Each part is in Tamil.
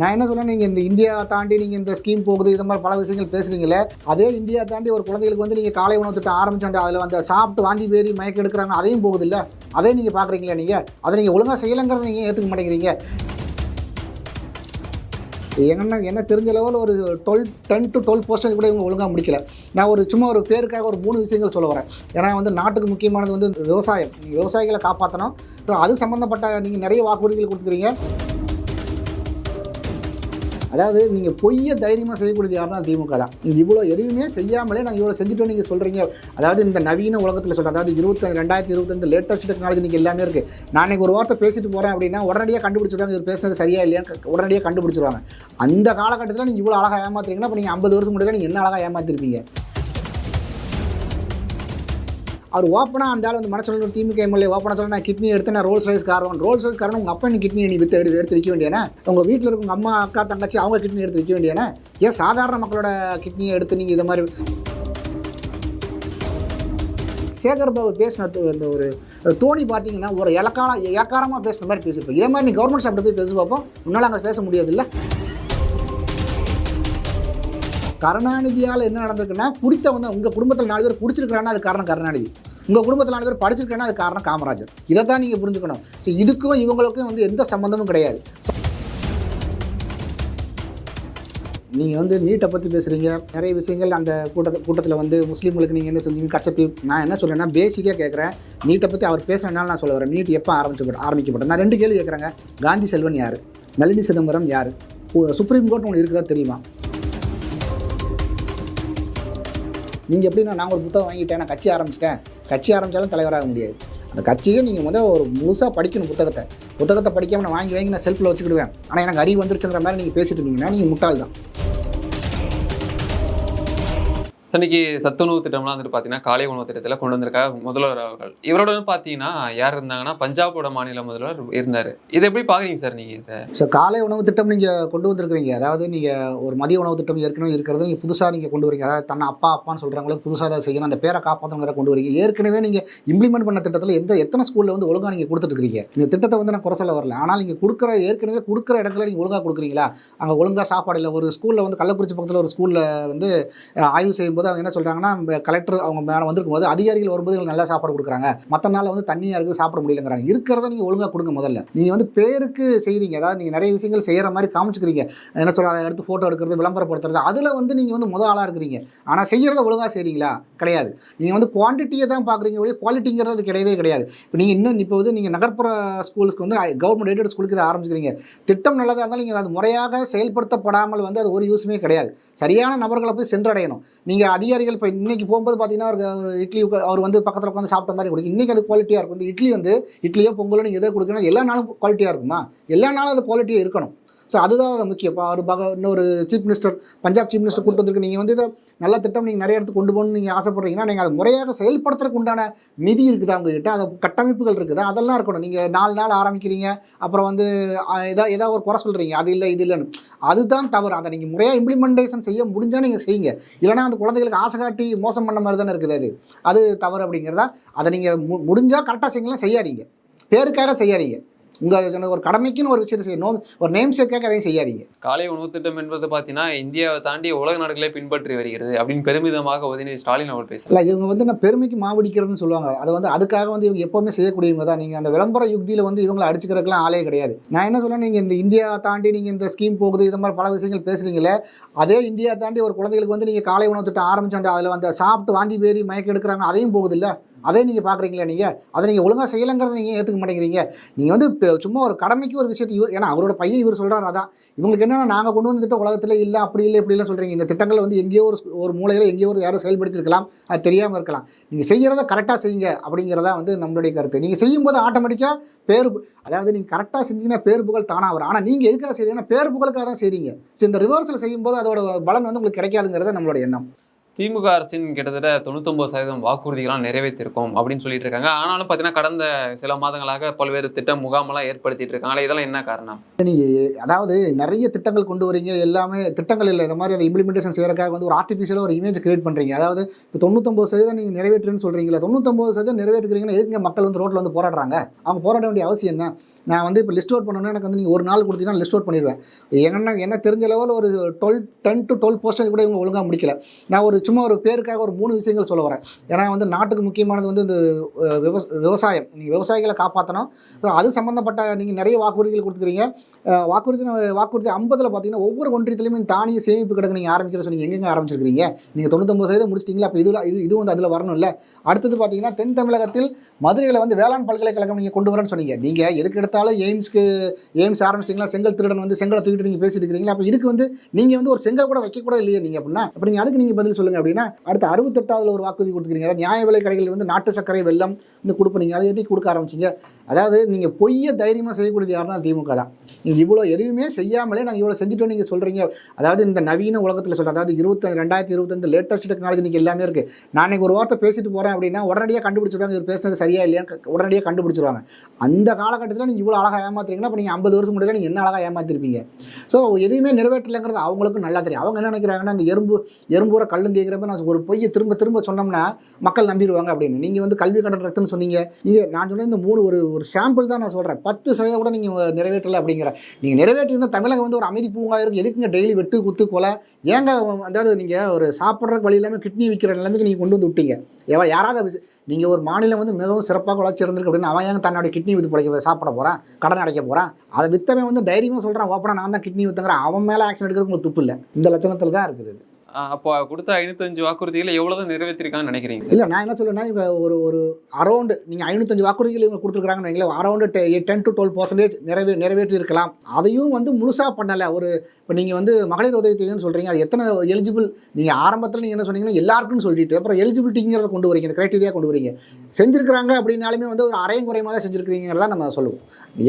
நான் என்ன சொல்றேன் நீங்கள் இந்த இந்தியா தாண்டி நீங்கள் இந்த ஸ்கீம் போகுது இது மாதிரி பல விஷயங்கள் பேசுறீங்களே அதே இந்தியா தாண்டி ஒரு குழந்தைகளுக்கு வந்து நீங்கள் காலை உணவு திட்டம் ஆரம்பிச்சு அந்த அதில் வந்து சாப்பிட்டு வாந்தி பேதி மயக்க எடுக்கிறாங்க அதையும் போகுது இல்லை அதையும் நீங்கள் பார்க்குறீங்களா நீங்கள் அதை நீங்கள் ஒழுங்காக செய்யலைங்கிறத நீங்கள் ஏற்றுக்க மாட்டேங்கிறீங்க? என்ன என்ன தெரிஞ்ச லெவலில் ஒரு twelve ten to twelve percent கூட இவங்க ஒழுங்காக முடிக்கல. நான் ஒரு சும்மா ஒரு பேருக்காக ஒரு மூணு விஷயங்கள் சொல்ல வரேன். ஏன்னா வந்து நாட்டுக்கு முக்கியமானது வந்து விவசாயம். நீங்கள் விவசாயிகளை காப்பாற்றணும் ஸோ அது சம்மந்தப்பட்ட நீங்கள் நிறைய வாக்குறுதிகள் கொடுத்துக்கிறீங்க. அதாவது நீங்கள் பொய்யை தைரியமாக செய்யக்கூடியது யாருன்னா திமுக தான். நீங்கள் இவ்வளோ எதுவுமே செய்யாமலே நாங்கள் இவ்வளோ செஞ்சுட்டோம் நீங்கள் சொல்கிறீங்க அதாவது இந்த நவீன உலகத்தில் சொல்கிறேன் அதாவது இருபத்தி ரெண்டாயிரத்தி இருபத்தஞ்சு லேட்டஸ்ட் டெக்னாலஜி நீங்கள் எல்லாமே இருக்குது நான் இன்னைக்கு ஒரு வார்த்தை பேசிட்டு போகிறேன் அப்படின்னா உடனடியாக கண்டுபிடிச்சிடுவாங்க இவர் பேசுனது சரியா இல்லையான்னு உடனடியாக கண்டுபிடிச்சிருவாங்க. அந்த காலகட்டத்தில் நீங்கள் இவ்வளோ அழகாக ஏமாத்துறீங்கன்னா இப்போ நீங்கள் ஐம்பது வருஷம் முன்னாடி நீங்கள் என்ன அழகாக ஏமாத்திருப்பீங்க? அவர் ஓப்பனாக அந்த ஆள் வந்து மனசில் ஒரு திமுக எம்எல்ஏ ஓப்பனாக சொல்ல நான் கிட்னி எடுத்து நான் ரோல்ஸ் ரைஸ் காரணம் ரோல்ஸ் ரைஸ் காரணம் உங்கள் அப்பா நீ கிட்னி நீ வித்து எடுத்து எடுத்து விற்க வேண்டியன உங்கள் வீட்டில் இருக்க உங்கள் அம்மா அக்கா தங்கச்சி அவங்க கிட்னி எடுத்து விற்க வேண்டியன ஏன் சாதாரண மக்களோட கிட்னியை எடுத்து நீங்கள் இது மாதிரி சேகர் பாபு பேசின அந்த ஒரு தோனி பார்த்தீங்கன்னா ஒரு இலக்காரம் இலக்காரமாக பேசுன மாதிரி பேசியிருப்போம் இதே மாதிரி நீ கவர்மெண்ட் சாப்பிட்டு போய் பேசி பார்ப்போம் முன்னால் அங்கே பேச முடியாதுல்ல? கருணாநிதியால் என்ன நடந்திருக்குன்னா குடித்த வந்து உங்கள் குடும்பத்தில் நாலு பேர் குடிச்சிருக்கிறான்னா அது காரணம் கருணாநிதி. உங்கள் குடும்பத்தில் நாலு பேர் படிச்சிருக்கேன்னா அது காரணம் காமராஜர். இதை தான் நீங்கள் புரிஞ்சுக்கணும். ஸோ இதுக்கும் இவங்களுக்கும் வந்து எந்த சம்மந்தமும் கிடையாது. நீங்கள் வந்து நீட்டை பற்றி பேசுகிறீங்க நிறைய விஷயங்கள் அந்த கூட்டத்தை கூட்டத்தில் வந்து முஸ்லீம்களுக்கு நீங்கள் என்ன செஞ்சீங்க? கச்சத்தீவு. நான் என்ன சொல்கிறேன்னா பேசிக்காக கேட்குறேன் நீட்டை பற்றி அவர் பேசுகிறனால நான் சொல்ல வரேன். நீட் எப்போ ஆரம்பிச்சு ஆரம்பிக்கப்பட்டேன் நான் ரெண்டு கேள்வி கேட்குறேங்க காந்தி செல்வன் யார்? நளினி சிதம்பரம் யார்? சுப்ரீம் கோர்ட் உங்களுக்கு இருக்குதா தெரியுமா? நீங்கள் எப்படின்னா நான் ஒரு புத்தகம் வாங்கிட்டேன் நான் கட்சி ஆரம்பிச்சிட்டேன். கட்சி ஆரம்பித்தாலும் தலைவராக முடியாது. அந்த கட்சியை நீங்கள் முதல் ஒரு முழுசாக படிக்கணும் புத்தகத்தை. புத்தகத்தை படிக்காமல் நான் வாங்கி வாங்கி நான் செல்ஃபில் வச்சுக்கிடுவேன். ஆனால் எனக்கு அறிவு வந்துருச்சுங்கிற மாதிரி நீங்கள் பேசிட்டு இருந்தீங்கன்னா நீங்கள் முட்டாள் தான் இன்னைக்கு சத்துணவு திட்டம்லாம் வந்துட்டு பார்த்தீங்கன்னா காலை உணவு திட்டத்தில் கொண்டு வந்திருக்க முதல்வர் அவர்கள். இவரோட வந்து பார்த்தீங்கன்னா யார் இருந்தாங்கன்னா பஞ்சாபோட மாநில முதல்வர் இருந்தார். இதை எப்படி பார்க்குறீங்க சார் நீங்கள் இதை? ஸோ காலை உணவு திட்டம் நீங்கள் கொண்டு வந்திருக்கிறீங்க. அதாவது நீங்கள் ஒரு மதிய உணவு திட்டம் ஏற்கனவே இருக்கிறது நீங்கள் புதுசாக நீங்கள் கொண்டு வரீங்க. அதாவது தன்னை அப்பா அப்பான்னு சொல்கிறவங்களுக்கு புதுசாக அதை செய்யணும் அந்த பேரை காப்பாற்றணுங்கிற கொண்டு வரீங்க. ஏற்கனவே நீங்கள் இம்ப்ளிமெண்ட் பண்ண திட்டத்தில் எந்த எத்தனை ஸ்கூலில் வந்து ஒழுங்காக நீங்கள் கொடுத்துட்ருக்கீங்க இந்த திட்டத்தை வந்து நான் குறை சொல்ல வரல. ஆனால் நீங்கள் கொடுக்குற ஏற்கனவே கொடுக்குற இடத்துல நீங்கள் ஒழுங்காக கொடுக்குறீங்களா? அங்கே ஒழுங்காக சாப்பாடு இல்லை. ஒரு ஸ்கூலில் வந்து கள்ளக்குறிச்சி பக்கத்தில் ஒரு ஸ்கூலில் வந்து ஆய்வு செய்யும்போது போது அவங்க என்ன சொல்கிறாங்கன்னா கலெக்டர் அவங்க மேலே வந்திருக்கும் போது அதிகாரிகள் வரும்போது எங்களுக்கு நல்லா சாப்பாடு கொடுக்குறாங்க. மற்ற நாளில் வந்து தண்ணியாக இருக்குது சாப்பிட முடியலங்கிறாங்க. இருக்கிறத நீங்கள் ஒழுங்காக கொடுங்க முதல்ல. நீங்கள் வந்து பேருக்கு செய்கிறீங்க அதாவது நீங்கள் நிறைய விஷயங்கள் செய்கிற மாதிரி காமிச்சுக்கிறீங்க. என்ன சொல்ல அதை எடுத்து ஃபோட்டோ எடுக்கிறது விளம்பரப்படுத்துறது அதில் வந்து நீங்கள் வந்து முதல் ஆளாக இருக்கிறீங்க. ஆனால் செய்கிறத ஒழுங்காக செய்கிறீங்களா கிடையாது. நீங்கள் வந்து குவான்டிட்டியை தான் பார்க்குறீங்க ஒழிய குவாலிட்டிங்கிறது அது கிடையவே கிடையாது. இப்போ நீங்கள் இன்னும் இப்போ வந்து நீங்கள் நகர்ப்புற ஸ்கூலுக்கு வந்து கவர்மெண்ட் எய்டட் ஸ்கூலுக்கு இதை ஆரம்பிச்சிக்கிறீங்க. திட்டம் நல்லதாக இருந்தாலும் நீங்கள் அது முறையாக செயல்படுத்தப்படாமல் வந்து அது ஒரு யூஸுமே கிடையாது. சரியான நபர்களை போய் சென்றடையணும். நீங்கள் அதிகாரிகள் இப்போ இன்னைக்கு போகும்போது பார்த்தீங்கன்னா ஒரு இட்லி அவர் வந்து பக்கத்தில் உட்காந்து சாப்பிட்ட மாதிரி கொடுக்கும் இன்றைக்கி அது குவாலிட்டியாக இருக்கும். இந்த இட்லி வந்து இட்லியோ பொங்கலோ நீங்கள் எதை கொடுக்கணும் எல்லா நாளும் குவாலிட்டியாக இருக்குமா? எல்லா நாளும் அது குவாலிட்டியாக இருக்கணும். ஸோ அதுதான் அது முக்கியம். இப்போ ஒரு பக இன்னொரு chief minister Punjab chief minister கூட்டு வந்திருக்கு. நீங்கள் வந்து இதை நல்ல திட்டம் நீங்கள் நிறைய இடத்துக்கு கொண்டு போகணும்னு நீங்கள் ஆசைப்படுறீங்கன்னா நீங்கள் அதை முறையாக செயல்படுத்துறதுக்கு உண்டான நிதி இருக்குதா உங்ககிட்ட? அது கட்டமைப்புகள் இருக்குதா? அதெல்லாம் இருக்கணும். நீங்கள் நாலு நாள் ஆரம்பிக்கிறீங்க. அப்புறம் வந்து ஏதோ ஏதாவது ஒரு குறை சொல்கிறீங்க அது இல்லை இது இல்லைன்னு. அதுதான் தவறு. அதை நீங்கள் முறையாக இம்ப்ளிமெண்டேஷன் செய்ய முடிஞ்சால் நீங்கள் செய்யுங்க. இல்லைனா அந்த குழந்தைகளுக்கு ஆசை காட்டி மோசம் பண்ண மாதிரி தானே இருக்குது அது. அது தவறு அப்படிங்கிறதா அதை நீங்கள் மு முடிஞ்சால் கரெக்டாக செய்யுங்களா செய்யாதீங்க. பேருக்காக செய்யாதீங்க. உங்கள் ஒரு கடமைக்குன்னு ஒரு விஷயத்தை செய்யணும். ஒரு நேம் சேக்காக அதையும் செய்யாதீங்க. காலை உணவு திட்டம் என்பது பார்த்தீங்கன்னா இந்தியாவை தாண்டி உலக நாடுகளே பின்பற்றி வருகிறது அப்படின்னு பெருமிதமாக உதயநிதி ஸ்டாலின் அவர் பேசுகிறார் இல்லை இவங்க வந்து நான் பெருமைக்கு மாவடிக்கிறதுன்னு சொல்லுவாங்க. அது வந்து அதுக்காக வந்து இவங்க எப்போவுமே செய்யக்கூடியவங்க தான். நீங்கள் அந்த விளம்பர யுக்தியில் வந்து இவங்களை அடிச்சுக்கிறதுக்குலாம் ஆளே கிடையாது. நான் என்ன சொல்றேன் நீங்கள் இந்த இந்தியா தாண்டி நீங்கள் இந்த ஸ்கீம் போகுது இது மாதிரி பல விஷயங்கள் பேசுறீங்களே அதே இந்தியா தாண்டி ஒரு குழந்தைகளுக்கு வந்து நீங்கள் காலை உணவு திட்டம் ஆரம்பிச்சு அந்த அதில் வந்து சாப்பிட்டு வாந்தி பேதி மயக்கம் எடுக்கிறாங்க அதையும் போகுது இல்லை? அதே நீங்கள் பார்க்குறீங்களா நீங்கள் அதை நீங்கள் ஒழுங்காக செய்யலைங்கிறத நீங்கள் ஏற்றுக்க மாட்டேங்கிறீங்க. நீங்கள் வந்து இப்போ சும்மா ஒரு கடமைக்கு ஒரு விஷயத்தை இவர் ஏன்னா அவரோட பையன் இவர் சொல்கிறார் அதான். இவங்களுக்கு என்னென்னா நாங்கள் கொண்டு வந்து திட்டம் உலகத்தில் இல்லை அப்படி இல்லை இப்படி இல்லை சொல்கிறீங்க இந்த திட்டங்கள் வந்து எங்கேயோ ஒரு ஒரு மூலையில் எங்கேயோ ஒரு யாரும் செயல்படுத்திருக்கலாம் அது தெரியாமல் இருக்கலாம். நீங்கள் செய்கிறத கரெக்டாக செய்யுங்க அப்படிங்கிறதா வந்து நம்மளுடைய கருத்து. நீங்கள் செய்யும்போது ஆட்டோமேட்டிக்காக பேர் அதாவது நீங்கள் கரெக்டாக செஞ்சீங்கன்னா பேர் புகழ் தானாக வரும். ஆனால் நீங்கள் எதுக்காக செய்கிறீங்கன்னா பேர் புகழுக்காக தான் செய்கிறீங்க ஸோ இந்த ரிவர்ஸில் செய்யும்போது அதோட பலன் வந்து உங்களுக்கு கிடைக்காதுங்கிறத நம்மளோட எண்ணம். திமுக அரசின் கிட்டத்தட்ட தொண்ணூத்தொம்பது சதவீதம் வாக்குறுதிகளாம் நிறைவேற்றிருக்கும் அப்படின்னு சொல்லிட்டு இருக்காங்க. ஆனாலும் பார்த்தீங்கன்னா கடந்த சில மாதங்களாக பல்வேறு திட்டம் முகாமெல்லாம் ஏற்படுத்திட்டு இருக்காங்க. இதெல்லாம் என்ன காரணம்? அதாவது நிறைய திட்டங்கள் கொண்டு வரீங்க. எல்லாமே திட்டங்கள் இல்லை. இந்த மாதிரி அதை இம்ப்ளிமெண்டேஷன் செய்யறதுக்காக வந்து ஒரு ஆர்டிஃபிஷியலாக ஒரு இமேஜ் கிரியேட் பண்ணுறீங்க அதாவது இப்போ தொண்ணூத்தொம்பது சதவீதம் நீங்கள் நிறைவேற்றுன்னு சொல்கிறீங்களா தொண்ணூத்தொம்பது சதவீதம் நிறைவேற்றுக்கிறீங்கன்னா எதுக்கு மக்கள் வந்து ரோட்டில் வந்து போராடுறாங்க? அவங்க போராட வேண்டிய அவசியம் என்ன? நான் வந்து இப்போ லிஸ்ட் அவுட் பண்ணணும்னா எனக்கு வந்து நீங்கள் ஒரு நாள் கொடுத்தீங்கன்னா லிஸ்ட் அவுட் பண்ணிடுவேன். என்ன என்ன தெரிஞ்ச லெவலில் ஒரு twelve ten to twelve poster கூட இவங்க ஒழுங்காக முடிக்கல. நான் ஒரு சும்மா ஒரு பேருக்காக ஒரு மூணு விஷயங்கள் சொல்ல வரேன். ஏன்னா வந்து நாட்டுக்கு முக்கியமானது வந்து இந்த அஹ், விவச விவசாயம். நீங்கள் விவசாயிகளை காப்பாற்றணும் ஸோ அது சம்மந்தப்பட்ட நீங்கள் நிறைய வாக்குறுதிகள் கொடுத்துக்கிறீங்க. வாக்குறுதி வாக்குறுதி ஐம்பதில் பார்த்தீங்கன்னா ஒவ்வொரு ஒன்றியத்துலையுமே தானிய சேமிப்பு கிடக்கு நீங்கள் ஆரம்பிக்கிற சொல்லி எங்கெங்க ஆரம்பிச்சிருக்கீங்க நீங்கள் தொண்ணூத்தொம்பது சதவீதம் முடிச்சிட்டிங்களா? அப்போ இதில் இது இது வந்து அதில் வரணும்ல. அடுத்தது பார்த்தீங்கன்னா தென் தமிழகத்தில் மதுரையில் வந்து வேளாண் பல்கலைக்கழகம் நீங்கள் கொண்டு வரேன்னு சொன்னீங்க. நீங்கள் எதுக்கு எடுத்தாலும் எய்ம்ஸ்க்கு எய்ம்ஸ் ஆரம்பிச்சிட்டிங்களா? செங்கல் திருடன் வந்து செங்கலை தூக்கிட்டு நீங்கள் பேசிட்டு இருக்கிறீங்களா? அப்போ இதுக்கு வந்து நீங்கள் வந்து ஒரு செங்கல் கூட வைக்க கூட இல்லையே நீங்கள் அப்படின்னா. அப்படி நீங்கள் அதுக்கு நீங்கள் பதில் சொல்லுங்கள் அப்படின்னா அடுத்த அறுபத்தெட்டாவதுல ஒரு வாக்குறுதி கொடுத்துக்கிறீங்க. அதாவது நியாய விலை கடைகளில் வந்து நாட்டு சர்க்கரை வெள்ளம் வந்து கொடுப்பீங்க. அதை எப்படி கொடுக்க ஆரம்பிச்சிங்க? அதாவது நீங்கள் பொய்ய தைரியமாக செய்யக்கூடியது யாருன்னா திமுக தான். நீங்கள் இவ்வளோ எதுவுமே செய்யாமலே நாங்கள் இவ்வளோ செஞ்சுட்டோம் நீங்கள் சொல்கிறீங்க அதாவது இந்த நவீன உலகத்தில் சொல்கிறேன் அதாவது இருபத்தி ரெண்டாயிரத்தி இருபத்தஞ்சு லேட்டஸ்ட் டெக்னாலஜி நீங்கள் எல்லாமே இருக்குது நான் இன்னைக்கு ஒரு வார்த்தை பேசிட்டு போகிறேன் அப்படின்னா உடனடியாக கண்டுபிடிச்சிருவாங்க. இவர் பேசுனது சரியா இல்லையான்னு உடனடியாக கண்டுபிடிச்சிருவாங்க. அந்த காலகட்டத்தில் நீங்கள் இவ்வளோ அழகாக ஏமாத்துறீங்கன்னா அப்போ நீங்கள் ஐம்பது வருஷம் முன்னாடி நீங்கள் என்ன அழகாக ஏமாத்திருப்பீங்க? ஸோ எதுவுமே நிறைவேற்றலைங்கிறது அவங்களுக்கும் நல்லா தெரியும். அவங்க என்ன நினைக்கிறாங்கன்னா அந்த எறும்பு எறும்புற கல்லுந்தி தேய்க்கிறப்ப நான் ஒரு பொய்யை திரும்ப திரும்ப சொன்னோம்னா மக்கள் நம்பிடுவாங்க அப்படின்னு. நீங்கள் வந்து கல்வி கடன் ரத்துன்னு சொன்னீங்க. நீங்கள் நான் சொன்ன இந்த மூணு ஒரு ஒரு சாம்பிள் தான் நான் சொல்கிறேன் பத்து சதவீதம் கூட நீங்கள் நிறைவேற்றலை அப்படிங்கிற. நீங்கள் நிறைவேற்றிருந்தால் தமிழகம் வந்து ஒரு அமைதி பூங்கா இருக்கும் எதுக்குங்க டெய்லி வெட்டு குத்து கொலை? ஏங்க அதாவது நீங்கள் ஒரு சாப்பிட்ற வழி இல்லாமல் கிட்னி விற்கிற நிலைமைக்கு நீங்கள் கொண்டு வந்து விட்டீங்க. எவ்வளோ யாராவது நீங்கள் ஒரு மாநிலம் வந்து மிகவும் சிறப்பாக வளர்ச்சி இருந்திருக்கு அப்படின்னு அவன் ஏங்க தன்னோட கிட்னி வித்து பிழைக்க சாப்பிட போகிறான் கடன் அடைக்க போகிறான் அதை வித்தவன் வந்து தைரியமாக சொல்கிறான் ஓப்பனா நான் தான் கிட்னி வித்துங்கிறேன். அவன் மேலே ஆக்ஷன் எடுக்கிறதுக்கு உங்களுக்கு துப்பு இல்லை. இந்த லட்சணத்தில் தான் இருக்குது அப்போ கொடுத்த ஐநூத்தஞ்சு வாக்குறுதிகளை எவ்வளோதான் நிறைவேற்றிருக்கான்னு நினைக்கிறீங்க? இல்லை நான் என்ன சொல்லுவேன்னா இவங்க ஒரு ஒரு அரௌண்டு நீங்கள் ஐநூத்தஞ்சு வாக்குறுதிகள் இவங்க கொடுத்துருக்காங்கன்னு வைங்களேன் around ten to twelve percentage நிறைவே நிறைவேற்றி இருக்கலாம் அதையும் வந்து முழுசாக பண்ணலை. ஒரு இப்போ நீங்கள் வந்து மகளிர் உதவி தொகைன்னு சொல்கிறீங்க அது எத்தனை எலிஜிபிள் நீங்கள் ஆரம்பத்தில் நீங்கள் என்ன சொன்னீங்கன்னா எல்லாருக்கும் சொல்லிட்டு அப்புறம் எலிஜிபிலிட்டிங்கிறத கொண்டு வரீங்க இந்த க்ரைட்டீரியா கொண்டு வரீங்க. செஞ்சிருக்கிறாங்க அப்படின்னாலுமே வந்து ஒரு அரையும் குறையமாக தான் நம்ம சொல்லுவோம்.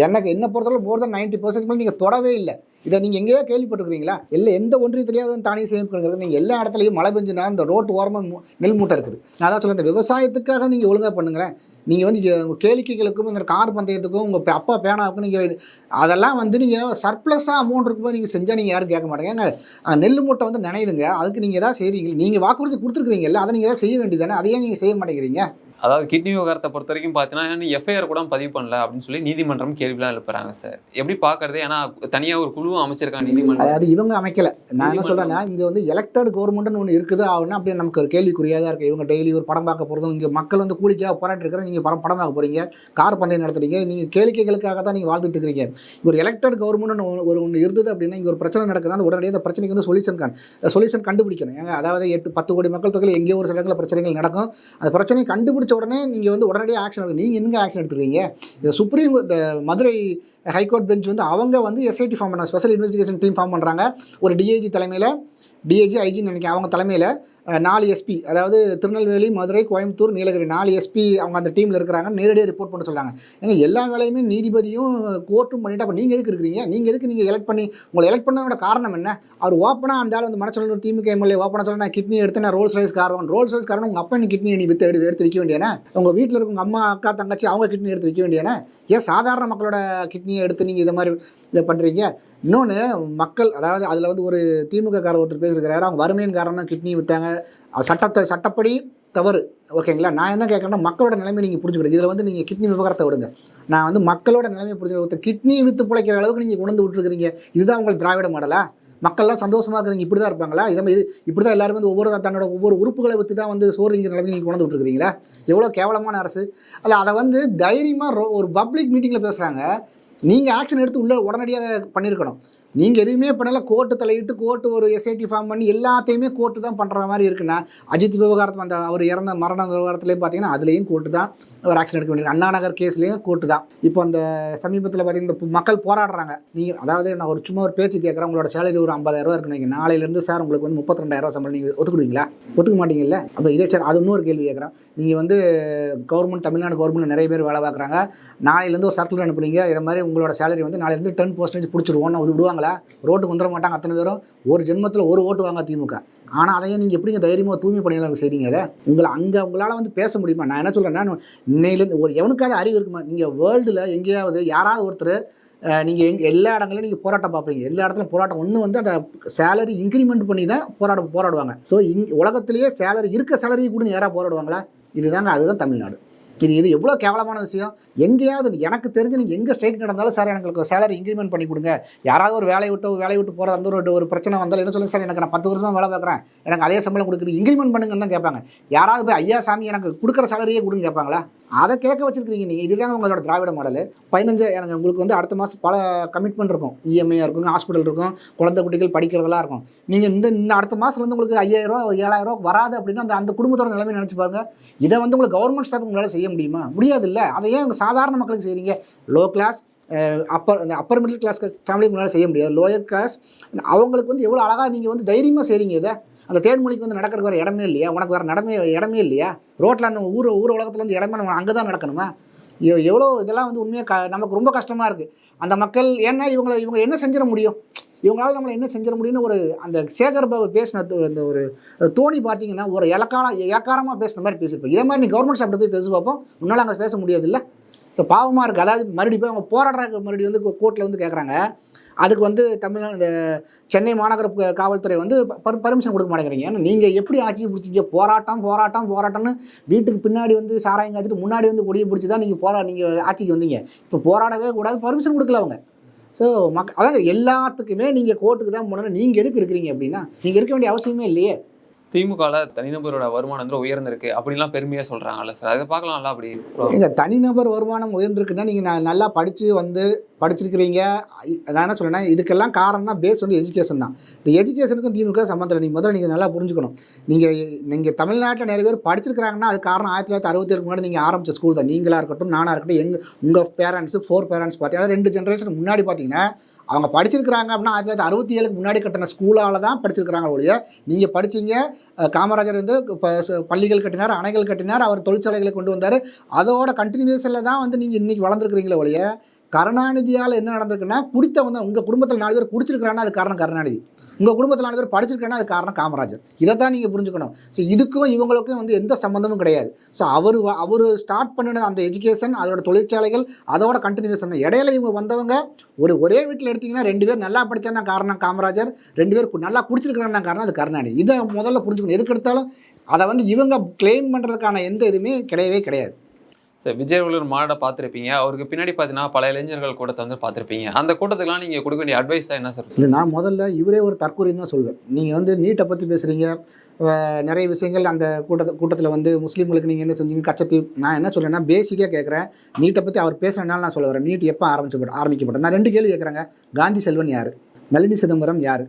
எனக்கு என்ன பொறுத்தளவு மோர் தன் நைன்ட்டி பர்சன்ட் நீங்கள் தொடவே இல்லை. இதை நீங்கள் எங்கேயோ கேள்விப்பட்டிருக்கிறீங்களா? இல்லை எந்த ஒன்றியத்திலேயாவது வந்து தானிய சேமிப்புங்கிறது நீங்கள் எல்லா இடத்துலையும் மழை பெஞ்சுனா இந்த ரோட்டு ஓரமாக மு- நெல் மூட்டை இருக்குது. நான் அதான் சொல்ல இந்த விவசாயத்துக்காக நீங்கள் ஒழுங்காக பண்ணுங்களேன். நீங்கள் வந்து கேளிக்கைகளுக்கும் இந்த கார் பந்தயத்துக்கும் உங்கள் அப்பா பேனாவுக்கும் நீங்கள் அதெல்லாம் வந்து நீங்கள் சர்ப்ளஸாக அமௌண்ட் இருக்கும்போது நீங்கள் செஞ்சால் நீங்கள் யாரும் கேட்க மாட்டேங்க. நெல் மூட்டை வந்து நினைதுங்க அதுக்கு நீங்கள் எதாவது செய்கிறீங்க நீங்கள் வாக்குறுதி கொடுத்துருக்கீங்கல்ல அதை நீங்கள் எதாவது செய்ய வேண்டியதானே அதையே நீங்கள் செய்ய மாட்டேங்கிறீங்க. அதாவது கிட்னி விவகாரத்தை பொறுத்த வரைக்கும் பார்த்தீங்கன்னா எஃப்ஐஆர் கூட பதிவு பண்ணல அப்படின்னு சொல்லி நீதிமன்றம் கேள்விலாம் எழுப்புறாங்க சார் எப்படி பார்க்கறது ஏன்னா தனியா ஒரு குழுவும் அமைச்சிருக்காங்க நீதிமன்றம். அதாவது இவங்க அமைக்கல. நான் என்ன சொல்றேன்னா இங்க வந்து எலெக்டட் கவர்மெண்ட்னு ஒன்று இருக்குது? ஆகுனா அப்படியே நமக்கு ஒரு கேள்விக்குறியாக தான் இருக்கு. இவங்க டெய்லி ஒரு படம் பார்க்க போகிறதும் இங்கே மக்கள் வந்து கூலிக்காக போராட்டி இருக்கிற நீங்கள் படம் படம் பார்க்க போறீங்க. கார் பந்தயம் நடத்துறீங்க. நீங்கள் கேளிக்கைகளுக்காக தான் நீங்கள் வாழ்ந்துட்டு இருக்கிறீங்க. ஒரு எலெக்டட் கவர்மெண்ட் ஒரு ஒன்று இருந்தது அப்படின்னா இங்கே ஒரு பிரச்சனை நடக்குது அந்த உடனடியாக அந்த பிரச்சனைக்கு வந்து சொல்யூஷன் கண் சொல்யூஷன் கண்டுபிடிக்கணும். ஏங்க அதாவது எட்டு பத்து கோடி மக்கள் தொகையில் எங்கேயோ ஒரு சில இடத்துல பிரச்சனைகள் நடக்கும். அந்த பிரச்சனையை கண்டுபிடிச்ச உடனே நீங்கள் வந்து உடனடியாக ஆக்ஷன் எடுக்கணும் நீங்கள் எங்கே ஆக்ஷன் எடுத்துருக்கீங்க இந்த சுப்ரீம் இந்த மதுரை ஹைகோர்ட் பெஞ்ச் வந்து அவங்க வந்து எஸ்ஐடி ஃபார்ம் பண்ணாங்க ஸ்பெஷல் இன்வெஸ்டிகேஷன் டீம் ஃபார்ம் பண்ணுறாங்க ஒரு டிஐஜி தலைமையில் டிஐஜி ஐஜி நினைக்கிறேன். அவங்க தலைமையில் நாலு எஸ்பி அதாவது திருநெல்வேலி மதுரை கோயம்புத்தூர் நீலகிரி நாலு எஸ்பி அவங்க அந்த டீமில் இருக்கிறாங்க நேரடியாக ரிப்போர்ட் பண்ண சொல்கிறாங்க ஏங்க எல்லா வேலையுமே நீதிபதியும் கோர்ட்டும் பண்ணிவிட்டு அப்போ நீங்கள் எதுக்கு இருக்கிறீங்க? நீங்கள் எதுக்கு நீங்கள் எலெக்ட் பண்ணி உங்களை எலெக்ட் பண்ணதோட காரணம் என்ன? அவர் ஓப்பனாக அந்த ஆள் வந்து மனசொல்லூர் திமுக எம்எல்ஏ ஓப்பனாக சொல்ல நான் கிட்னி எடுத்து நான் ரோல்ஸ் ரைஸ் காரணம் ரோல்ஸ் ரைஸ் காரணம் உங்கள் அப்பா நீ கிட்னி நீ வித்து எடுத்து எடுத்து விற்க வேண்டியன உங்கள் வீட்டில் இருக்க உங்கள் அம்மா அக்கா தங்கச்சி அவங்க கிட்னி எடுத்து விற்க வேண்டியன ஏன் சாதாரண மக்களோட கிட்னியை எடுத்து நீங்கள் இதை மாதிரி இதை பண்ணுறீங்க இன்னொன்று மக்கள் அதாவது அதில் வந்து ஒரு திமுக காரர் ஒருத்தர் பேசியிருக்கிறாரு அவங்க வறுமையின் காரணமாக கிட்னி விற்றாங்க அது சட்டத்தை சட்டப்படி தவறு. ஓகேங்களா நான் என்ன கேட்குறேன்னா மக்களோட நிலைமை நீங்கள் புரிஞ்சுக்கிடுங்க இதில் வந்து நீங்கள் கிட்னி விவகாரத்தை விடுங்க. நான் வந்து மக்களோட நிலைமையை புரிஞ்சுக்க ஒருத்தர் கிட்னி விற்று பிழைக்கிற அளவுக்கு நீங்கள் கொண்டு விட்டுருக்கிறீங்க. இதுதான் உங்களுக்கு திராவிட மாடலா? மக்கள்லாம் சந்தோஷமாக இருக்கிறீங்க. இப்படி தான் இருப்பாங்களா? இதை இது இப்படி தான் எல்லாருமே வந்து ஒவ்வொரு தன்னோட ஒவ்வொரு உறுப்புகளை விற்று தான் வந்து சோறுங்கிற நிலைமை நீங்கள் கொண்டு விட்டுருக்கிறீங்களா? எவ்வளோ கேவலமான அரசு. அல்ல அதை வந்து தைரியமாக ஒரு பப்ளிக் மீட்டிங்கில் பேசுகிறாங்க நீங்கள் ஆக்ஷன் எடுத்து உள்ளே உடனடியாக பண்ணியிருக்கணும். நீங்கள் எதுவுமே பண்ணலாம் கோர்ட்டு தலையிட்டு கோர்ட்டு ஒரு எஸ்ஐடி ஃபார்ம் பண்ணி எல்லாத்தையுமே கோர்ட்டு தான் பண்ணுற மாதிரி இருக்குன்னா அஜித் விவகாரத்தில் அந்த அவர் இறந்த மரண விவகாரத்துலேயும் பார்த்தீங்கன்னா அதுலேயும் கோர்ட்டு தான் ஒரு ஆக்ஷன் எடுக்க வேண்டியது. அண்ணா நகர் கேஸ்லேயும் கோர்ட்டு தான். இப்போ அந்த சமீபத்தில் பார்த்தீங்கன்னா இந்த மக்கள் போராடுறாங்க. நீங்கள் அதாவது நான் ஒரு சும்மா ஒரு பேச்சு கேட்குறேன் உங்களோட சேலரி ஒரு ஐம்பதாயிரரூவா இருக்குன்னு நீங்கள் நாளையிலேருந்து சார் உங்களுக்கு வந்து முப்பத்தி ரெண்டாயிரரூவா சம்பளம் நீங்கள் ஒத்துக்கிடுவீங்களா ஒத்துக்க மாட்டீங்கல்ல? அப்போ இதே சார் அது இன்னொரு கேள்வி கேட்குறேன் நீங்கள் வந்து கவர்மெண்ட் தமிழ்நாடு கவர்மெண்ட் நிறைய பேர் வேலை பார்க்குறாங்க. நாளையிலேருந்து ஒரு சர்க்குலர் அனுப்புறீங்க இதை மாதிரி உங்களோட சேலரி வந்து நாளையிலேருந்து டென் பர்சன்டேஜ் பிடிச்சிருவோம் அது விடுவாங்க. வருவாங்களா ரோட்டுக்கு வந்துட மாட்டாங்க அத்தனை பேரும். ஒரு ஜென்மத்தில் ஒரு ஓட்டு வாங்க திமுக. ஆனால் அதையும் நீங்கள் எப்படிங்க தைரியமாக தூய்மை பணியாளர்கள் செய்றீங்க அதை உங்களை அங்கே உங்களால் வந்து பேச முடியுமா? நான் என்ன சொல்கிறேன்னா இன்னையிலேருந்து ஒரு எவனுக்காவது அறிவு இருக்குமா? நீங்கள் வேர்ல்டில் எங்கேயாவது யாராவது ஒருத்தர் நீங்கள் எங் எல்லா இடங்களையும் நீங்கள் போராட்டம் பார்ப்பீங்க. எல்லா இடத்துலையும் போராட்டம். ஒன்று வந்து அந்த சேலரி இன்க்ரிமெண்ட் பண்ணி தான் போராட போராடுவாங்க. ஸோ இங் உலகத்திலேயே சேலரி இருக்க சேலரி கூட யாராவது போராடுவாங்களா? இதுதாங்க அதுதான் தமிழ்நாடு. இது இது எவ்வளோ கேவலமான விஷயம்? எங்கேயாவது எனக்கு தெரிஞ்சு நீங்கள் எங்கே ஸ்ட்ரைக் நடந்தாலும் சார் எனக்கு சேலரி இன்க்ரிமெண்ட் பண்ணி கொடுங்க. யாராவது ஒரு வேலையை விட்டு வேலையை விட்டு போகிற அந்த ஒரு ஒரு பிரச்சனை வந்தாலும் என்ன சொல்லுங்கள் சார் எனக்கு நான் பத்து வருஷமாக வேலை பார்க்குறேன். எனக்கு அதே சம்பளம் கொடுக்குறது இன்க்ரிமெண்ட் பண்ணுங்கன்னு தான் கேட்பாங்க. யாராவது போய் ஐயா சாமி எனக்கு கொடுக்குற சேலரியே கொடுங்க கேட்பாங்களா? அதை கேட்க வச்சுருக்கீங்க நீங்கள் இதுதாங்க உங்களோட திராவிட மாடல் பதினஞ்சு எனக்கு உங்களுக்கு வந்து அடுத்த மாதம் பல கமிட்மெண்ட் இருக்கும். இஎம்ஐயாக இருக்கும் ஹாஸ்பிட்டல் இருக்கும் குழந்தை குட்டிகள் படிக்கிறதெல்லாம் இருக்கும். நீங்கள் இந்த இந்த அடுத்த மாதத்துலேருந்து வந்து உங்களுக்கு ஐயாயிரம் ஏழாயிரம் வராது அப்படின்னா அந்த அந்த குடும்பத்தோட நிலைமை நினச்சி பாருங்க. இதை வந்து உங்களுக்கு கவர்மெண்ட் ஸ்டாஃப் உங்களால் செய்ய முடியுமா? முடியாது இல்லை அதை ஏன் உங்க சாதாரண மக்களுக்கு செய்கிறீங்க லோ கிளாஸ் அப்பர் அந்த அப்பர் மிடில் கிளாஸ் ஃபேமிலி முன்னால் செய்ய முடியாது. லோயர் கிளாஸ் அவங்களுக்கு வந்து எவ்வளோ அழகாக நீங்கள் வந்து தைரியமாக செய்கிறீங்க இதை? அந்த தேன்மொழிக்கு வந்து நடக்கிறக்கு வேறு இடமே இல்லையா? உனக்கு வேறு நடமே இடமே இல்லையா? ரோட்டில் அந்த ஊர் ஊர் உலகத்தில் வந்து இடமே நம்ம அங்கே தான் நடக்கணுமா எவ்வளோ இதெல்லாம் வந்து உண்மையாக க நமக்கு ரொம்ப கஷ்டமாக இருக்குது அந்த மக்கள் ஏன்னா இவங்களை இவங்க என்ன செஞ்சிட முடியும்? இவங்களால் நம்மளை என்ன செஞ்சிட முடியும்னு ஒரு அந்த சேகர் பாபு பேசின அந்த ஒரு தோணி தோனி பார்த்தீங்கன்னா ஒரு இலக்காரம் இலக்காரமாக பேசுன மாதிரி பேசியிருப்போம் இதே மாதிரி நீ கவர்மெண்ட் ஸ்டாஃப்ட்ட போய் பேசி பார்ப்போம் உன்னால் அங்கே பேச முடியாதுல்ல. ஸோ பாவமாக இருக்குது அதாவது மறுபடியும் போய் அவங்க போராடுறாங்க மறுபடியும் வந்து கோர்ட்டில் வந்து கேட்குறாங்க அதுக்கு வந்து தமிழ்நாடு இந்த சென்னை மாநகர காவல்துறை வந்து பர்மிஷன் கொடுக்க மாட்டேங்கிறீங்க. ஏன்னா நீங்கள் எப்படி ஆட்சி பிடிச்சிங்க? போராட்டம் போராட்டம் போராட்டம்னு வீட்டுக்கு பின்னாடி வந்து சாராயம் காய்ச்சிட்டு முன்னாடி வந்து கொடியை பிடிச்சி தான் நீங்கள் போரா நீங்கள் ஆட்சிக்கு வந்தீங்க. இப்போ போராடவே கூடாது. பர்மிஷன் கொடுக்கல அவங்க. ஸோ மக் அதாவது எல்லாத்துக்குமே நீங்கள் கோர்ட்டுக்கு தான் போனோம்னா நீங்கள் எதுக்கு இருக்கிறீங்க அப்படின்னா நீங்கள் இருக்க வேண்டிய அவசியமே இல்லையே. திமுகல தனிநபரோட வருமானம் வந்து உயர்ந்திருக்கு அப்படின்லாம் பெருமையா சொல்றாங்கல்ல சார். அதை பார்க்கலாம்ல அப்படி? எங்க தனிநபர் வருமானம் உயர்ந்திருக்குன்னா நீங்கள் நல்லா படித்து வந்து படிச்சிருக்கிறீங்க. இ- அதான் என்ன சொல்கிறேன்னா இதுக்கெல்லாம் காரணம்னா பேஸ் வந்து எஜுகேஷன் தான். இந்த எஜுகேஷனுக்கும் திமுக சம்மந்தம் இல்லை. நீங்கள் முதல்ல நீங்கள் நல்லா புரிஞ்சுக்கணும். நீங்கள் நீங்கள் தமிழ்நாட்டில் நிறைய பேர் படிச்சிருக்கிறாங்கன்னா அது காரணம் ஆயிரத்தி தொள்ளாயிரத்தி அறுபத்தி முன்னாடி நீங்கள் ஆரம்பிச்ச ஸ்கூல் தான். நீங்களாக இருக்கட்டும் நானாக இருக்கட்டும் எங்கள் உங்கள் பேரண்ட்ஸு ஃபோர் பேரண்ட்ஸ் பார்த்தீங்கன்னா ரெண்டு ஜென்ரேஷன் முன்னாடி பார்த்தீங்கன்னா அவங்க படிச்சிருக்கிறாங்க அப்படின்னா ஆயிரத்தி தொள்ளாயிரத்தி அறுபத்தி ஏழுக்கு முன்னாடி கட்டின ஸ்கூலால் தான் படிச்சிருக்கிறாங்க ஒழிய நீங்கள் படிச்சிங்க காமராஜர் வந்து பள்ளிகள் கட்டினார் அணைகள் கட்டினார் அவர் தொழிற்சாலைகளை கொண்டு வந்தார். அதோட கண்டினியூஷனில் தான் வந்து நீங்கள் இன்றைக்கி வளர்ந்துருக்கிறீங்களே ஒழிய கருணாநிதியால் என்ன நடந்திருக்குன்னா குடித்த வந்து உங்கள் குடும்பத்தில் நாலு பேர் குடிச்சிருக்கிறான்னா அது காரணம் கருணாநிதி. உங்கள் குடும்பத்தில் நாலு பேர் படிச்சிருக்கேன்னா அது காரணம் காமராஜர். இதை தான் நீங்கள் புரிஞ்சுக்கணும். ஸோ இதுக்கும் இவங்களுக்கும் வந்து எந்த சம்மந்தமும் கிடையாது. ஸோ அவர் அவர் ஸ்டார்ட் பண்ணின அந்த எஜுகேஷன் அதோட தொழிற்சாலைகள் அதோட கண்டினியூஸ் அந்த இடையில இவங்க வந்தவங்க ஒரு ஒரே வீட்டில் எடுத்தீங்கன்னா ரெண்டு பேர் நல்லா படித்தானா காரணம் காமராஜர் ரெண்டு பேர் நல்லா குடிச்சிருக்கிறானா காரணம் அது கருணாநிதி. இதை முதல்ல புரிஞ்சுக்கணும். எதுக்கு எடுத்தாலும் அதை வந்து இவங்க கிளைம் பண்ணுறதுக்கான எந்த இதுவுமே கிடையவே கிடையாது. சார் விஜய் மாடை பார்த்துருப்பீங்க. அவருக்கு பின்னாடி பார்த்தீங்கன்னா பல இளைஞர்கள் கூட்டத்தை வந்து பார்த்துருப்பீங்க. அந்த கூட்டத்துக்குலாம் நீங்கள் கொடுக்க வேண்டிய அட்வைஸ் என்ன சார் இல்லை நான் முதல்ல இவரே ஒரு தற்கொலைன்னு தான் சொல்வேன். நீங்கள் வந்து நீட்டை பற்றி பேசுகிறீங்க நிறைய விஷயங்கள் அந்த கூட்டத்தை கூட்டத்தில் வந்து முஸ்லீம்களுக்கு நீங்கள் என்ன செஞ்சீங்க கச்சத்தி நான் என்ன சொல்கிறேன்னா பேசிக்காக கேட்குறேன் நீட்டை பற்றி அவர் பேசுகிறனால நான் சொல்ல வரேன். நீட் எப்போ ஆரம்பிச்சப்பட்ட ஆரம்பிக்கப்பட்டது? நான் ரெண்டு கேள்வி கேட்குறேங்க காந்தி செல்வன் யார்? நளினி சிதம்பரம் யார்?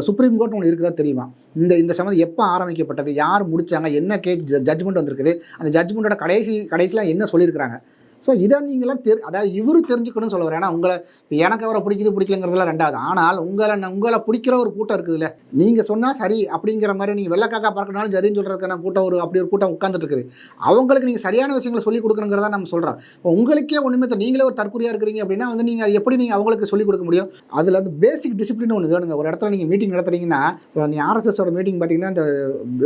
சுப்ரீம் கோர்ட் ஒன்று இருக்குதா தெரியுமா? இந்த இந்த சம்மந்தம் எப்போ ஆரம்பிக்கப்பட்டது? யார் முடித்தாங்க என்ன கே ஜட்ஜ்மெண்ட் வந்திருக்குது? அந்த ஜட்ஜ்மெண்ட்டோட கடைசி கடைசியில் என்ன சொல்லியிருக்கிறாங்க? ஸோ இதை நீங்களாம் தெரி அதாவது இவரு தெரிஞ்சுக்கணும்னு சொல்ல வரேன் ஏன்னா உங்களை எனக்கு அவரை பிடிக்குது பிடிக்கலங்கிறதுலாம் ரெண்டாவது. ஆனால் உங்களை உங்களை பிடிக்கிற ஒரு கூட்டம் இருக்குதுல்ல. நீங்கள் சொன்னால் சரி அப்படிங்கிற மாதிரி நீங்கள் வெள்ளக்காக்கா பார்க்கறனாலும் சரின்னு சொல்கிறதுக்கான கூட்டம் ஒரு அப்படி ஒரு கூட்டம் உட்காந்துட்டு இருக்குது அவங்களுக்கு நீங்கள் சரியான விஷயங்களை சொல்லிக் கொடுக்கணுங்கிறதா நம்ம சொல்கிறோம் இப்போ உங்களுக்கே ஒன்றுமே தெரியல. நீங்களே ஒரு தற்கொலையாக இருக்கிறீங்க அப்படின்னா வந்து நீங்கள் அது எப்படி நீங்கள் அவங்களுக்கு சொல்லிக் கொடுக்க முடியும்? அதில் வந்து பேசிக் டிசிப்ளின் ஒன்று வேணுங்க. ஒரு இடத்துல நீங்கள் மீட்டிங் நடத்துறீங்கன்னா இப்போ நீ ஆர்எஸ்எஸோட மீட்டிங் பார்த்தீங்கன்னா இந்த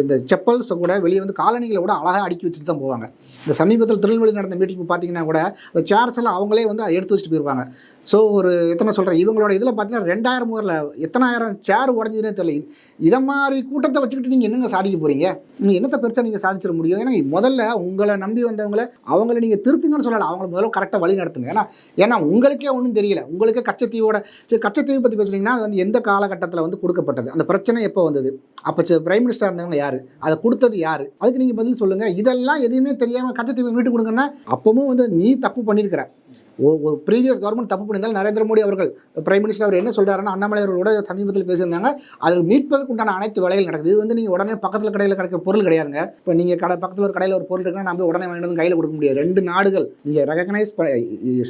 இந்த செப்பல்ஸை கூட வெளியே வந்து காலனிகளை கூட அழகாக அடுக்கி வச்சுட்டு தான் போவாங்க. இந்த சமீபத்தில் திருநெல்வேலி நடந்த மீட்டிங் பார்த்தீங்கன்னா கூட அந்த சேர்ஸ் எல்லாம் அவங்களே வந்து எடுத்து வச்சுட்டு போயிருப்பாங்க ஸோ ஒரு எத்தனை சொல்கிறேன் இவங்களோட இதில் பார்த்தீங்கன்னா ரெண்டாயிரம் ஊரில் எத்தனாயிரம் சேர் உடஞ்சதுன்னே தெரியல. இது இதை மாதிரி கூட்டத்தை வச்சுக்கிட்டு நீங்கள் என்னங்க சாதிக்க போகிறீங்க நீங்கள் என்னத்தை பெருசாக நீங்கள் சாதிச்சிட முடியும்? ஏன்னா முதல்ல உங்களை நம்பி வந்தவங்கள அவங்கள நீங்கள் திருத்துங்கன்னு சொல்லலாம் அவங்கள முதல்ல கரெக்டாக வழி நடத்துங்க. ஏன்னா ஏன்னா உங்களுக்கே ஒன்றும் தெரியல. உங்களுக்கே கச்சத்தீவோட சரி கச்சத்தீவு பற்றி பேசுனீங்கன்னா அது வந்து எந்த காலகட்டத்தில் வந்து கொடுக்கப்பட்டது? அந்த பிரச்சனை எப்போ வந்தது? அப்போ பிரைம் மினிஸ்டர் இருந்தவங்க யார்? அதை கொடுத்தது யார்? அதுக்கு நீங்கள் பதில் சொல்லுங்கள் இதெல்லாம் எதுவுமே தெரியாமல் கச்சத்தீவு மீட்டு கொடுங்கன்னா அப்பவும் வந்து நீ தப்பு பண்ணியிருக்கிற. ஒரு ப்ரீவியஸ் கவர்மெண்ட் தப்பு பண்ணியிருந்தால் நரேந்திர மோடி அவர்கள் பிரைம் மினிஸ்டர் அவர் என்ன சொல்கிறாருன்னா அண்ணாமலை அவர்களோட சமீபத்தில் பேசியிருந்தாங்க அதில் மீட்பதற்கு உண்டான அனைத்து வேலைகள் நடக்குது. இது வந்து நீங்கள் உடனே பக்கத்தில் கடையில் கிடைக்கிற பொருள் கிடையாதுங்க. இப்போ நீங்கள் கடை பக்கத்தில் ஒரு கடையில் ஒரு பொருள் இருக்குன்னா நம்ம உடனே வாங்கிட்டு வந்து கையில் கொடுக்க முடியாது. ரெண்டு நாடுகள் நீங்கள் ரெகனைஸ்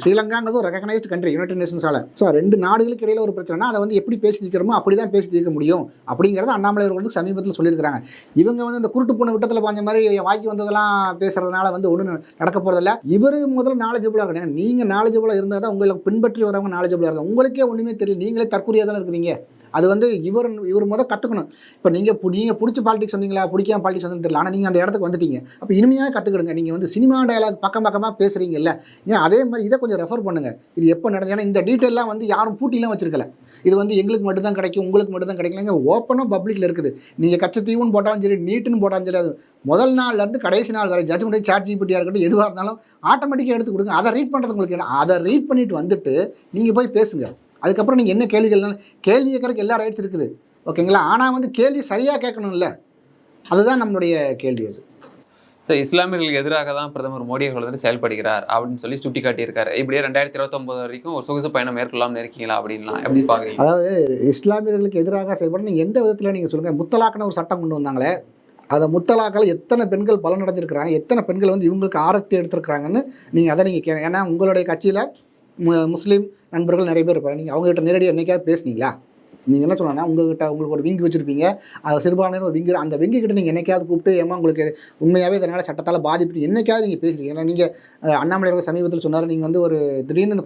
ஸ்ரீலங்காங்கிறது ரெகனைஸ்டு கண்ட்ரி யுனைடெட் நேஷன்ஸால் ஸோ ரெண்டு நாடுகளுக்கு இடையில ஒரு பிரச்சனைனா அதை வந்து எப்படி பேசி தீர்க்கிறோமோ அப்படி தான் பேசி தீர்க்க முடியும் அப்படிங்கிறத அண்ணாமலை அவர்கள் வந்து சமீபத்தில் சொல்லியிருக்காங்க இவங்க வந்து இந்த குருட்டு பொண்ணு விட்டத்தில் பாஞ்ச மாதிரி வாய்க்கு வந்ததெல்லாம் பேசுறதுனால வந்து ஒன்றும் நடக்க போகிறதில்ல இவர் முதல்ல நாலேஜபிளாக கிடையாது நீங்கள் நாலேஜபிளாக இருந்தால் தான் உங்களை பின்பற்றி வரவங்க நாலேஜபிளாக இருக்காங்க. உங்களுக்கே ஒன்றுமே தெரியல. நீங்களே தற்கொலையாக தானே இருக்கிறீங்க. அது வந்து இவர் இவர் முத கற்றுக்கணும் இப்போ நீங்கள் நீங்கள் பிடிச்ச பாலிடிக்ஸ் வந்தீங்களா? பிடிக்காம பாலிடிக்ஸ் வந்து தெரியல. ஆனால் நீங்கள் அந்த இடத்துக்கு வந்துட்டீங்க. அப்போ இனிமையாக கற்றுக்கிடுங்க நீங்கள் வந்து சினிமா டயலாக் பக்கம் பக்கமாக பேசுகிறீங்கல்ல ஏன் அதே மாதிரி இதை கொஞ்சம் ரெஃபர் பண்ணுங்கள் இது எப்போ நடந்தது? ஏன்னா இந்த டீட்டெயிலாம் வந்து யாரும் பூட்டிலாம் வச்சிருக்கல. இது வந்து எங்களுக்கு மட்டும்தான் கிடைக்கும் உங்களுக்கு மட்டும்தான் கிடைக்கலங்க. ஓப்பனாக பப்ளிக்கில் இருக்குது. நீங்கள் கச்சத்தீவுன்னு போட்டாலும் சரி நீட்டுன்னு போட்டாலும் சரி அது முதல் நாள்லேருந்து கடைசி நாள் வரை ஜட்ஜ்மெண்ட் சாட் ஜிபிட்டியாக இருக்கட்டும் எதுவாக இருந்தாலும் ஆட்டோமேட்டிக்காக எடுத்து கொடுங்க. அதை ரீட் பண்ணுறது உங்களுக்கு என்ன? அதை ரீட் பண்ணிட்டு வந்துட்டு நீங்கள் போய் பேசுங்க. அதுக்கப்புறம் நீங்கள் என்ன கேள்விகள் கேள்வி கேட்கறதுக்கு எல்லா ரைட்ஸ் இருக்குது. ஓகேங்களா ஆனால் வந்து கேள்வி சரியாக கேட்கணும்ல. அதுதான் நம்மளுடைய கேள்வி அது. ஸோ இஸ்லாமியர்களுக்கு எதிராக தான் பிரதமர் மோடி அவர்கள் வந்து செயல்படுகிறார் அப்படின்னு சொல்லி சுட்டி காட்டியிருக்காரு இப்படியே ரெண்டாயிரத்தி இருபத்தொன்பது வரைக்கும் ஒரு சொகுசு பயணம் மேற்கொள்ளாமல் இருக்கீங்களா அப்படின்லாம் எப்படி பார்க்குறீங்க? அதாவது இஸ்லாமியர்களுக்கு எதிராக செயல்பட நீங்கள் எந்த விதத்தில் நீங்கள் சொல்லுங்கள் முத்தலாக்குன்னு ஒரு சட்டம் கொண்டு வந்தாங்களே அதை முத்தலாக்கால் எத்தனை பெண்கள் பலனடைஞ்சிருக்கிறாங்க எத்தனை பெண்கள் வந்து இவங்களுக்கு ஆரத்தி எடுத்திருக்கிறாங்கன்னு நீங்கள் அதை நீங்கள் கே ஏன்னா உங்களுடைய கட்சியில் முஸ்லீம் நண்பர்கள் நிறைய பேர் இருப்பாங்க. நீங்கள் அவங்ககிட்ட நேரடியாக என்னைக்காவது பேசுனீங்களா? நீங்கள் என்ன சொல்லணும்னா உங்ககிட்ட உங்களுக்கு ஒரு விங்கு வச்சுருப்பீங்க. அது சிறுபான்மையினர் ஒரு விங்கு அந்த விங்கு கிட்ட நீங்கள் என்னைக்காவது கூப்பிட்டு ஏமா உங்களுக்கு உண்மையாகவே இதனால் சட்டத்தால் பாதிப்பு என்னைக்காவது நீங்கள் பேசுறீங்க. ஏன்னா நீங்கள் அண்ணாமலை அவர்கள் சமீபத்தில் சொன்னார் நீங்கள் வந்து ஒரு திடீர்னு இந்த